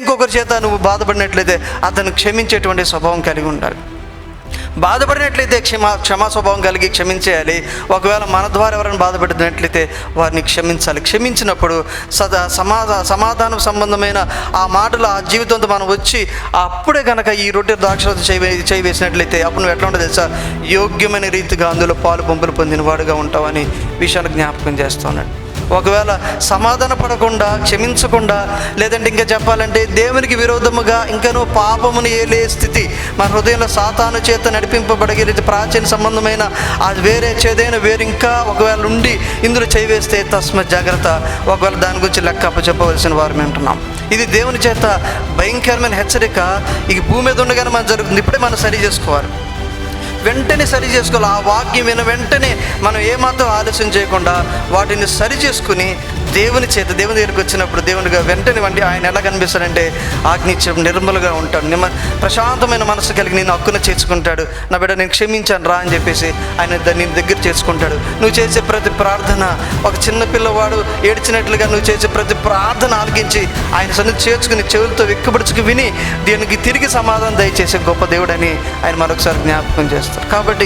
ఇంకొకరి చేత నువ్వు బాధపడినట్లయితే అతను క్షమించేటువంటి స్వభావం కలిగి ఉండాలి. బాధపడినట్లయితే క్షమా క్షమా స్వభావం కలిగి క్షమించేయాలి. ఒకవేళ మన ద్వారా ఎవరైనా బాధపడినట్లయితే వారిని క్షమించాలి. క్షమించినప్పుడు సదా సమాధా సమాధానం సంబంధమైన ఆ మాటలు ఆ జీవితంతో మనం వచ్చి అప్పుడే కనుక ఈ రొట్టె ద్రాక్ష చేయి చేయి వేసినట్లయితే అప్పుడు నువ్వు ఎట్లా ఉంటుంది తెలుసా? యోగ్యమైన రీతిగా అందులో పాలు పంపులు పొందిన వాడుగా ఉంటావని విషయాన్ని జ్ఞాపకం చేస్తున్నాడు ఒకవేళ సమాధాన పడకుండా క్షమించకుండా లేదంటే ఇంకా చెప్పాలంటే దేవునికి విరోధముగా ఇంకనూ పాపమును ఏలే స్థితి. మన హృదయంలో సాతాను చేత నడిపింపబడగలిగే ప్రాచీన సంబంధమైన అది వేరే చేదైన వేరు ఇంకా ఒకవేళ ఉండి ఇందులో చేయివేస్తే తస్మ జాగ్రత్త. ఒకవేళ దాని గురించి లెక్క చెప్పవలసిన వారు వింటున్నాం ఇది దేవుని చేత భయంకరమైన హెచ్చరిక. ఈ భూమి మీద ఉండగానే మనం జరుగుతుంది. ఇప్పుడే మనం సరి చేసుకోవాలి. వెంటనే సరి చేసుకోవాలి. ఆ వాక్యం విన వెంటనే మనం ఏమాత్రం ఆలస్యం చేయకుండా వాటిని సరి చేసుకుని దేవుని చేత దేవుని దగ్గరికి వచ్చినప్పుడు దేవునిగా వెంటనే వండి ఆయన ఎలా కనిపిస్తాడంటే ఆజ్ఞించడం నిర్మలుగా ఉంటాడు. నిమ్మ ప్రశాంతమైన మనసు కలిగి నేను హక్కున చేర్చుకుంటాడు. నా బిడ్డ నేను క్షమించాను రా అని చెప్పేసి ఆయన దాన్ని దగ్గర చేసుకుంటాడు. నువ్వు చేసే ప్రతి ప్రార్థన ఒక చిన్న పిల్లవాడు ఏడ్చినట్లుగా నువ్వు చేసే ప్రతి ప్రార్థన ఆలకించి ఆయన సన్నిధి చేర్చుకుని చెవులతో వెక్కుబడుచుకు విని దీనికి తిరిగి సమాధానం దయచేసే గొప్ప దేవుడని ఆయన మరొకసారి జ్ఞాపకం చేస్తాడు. కాబట్టి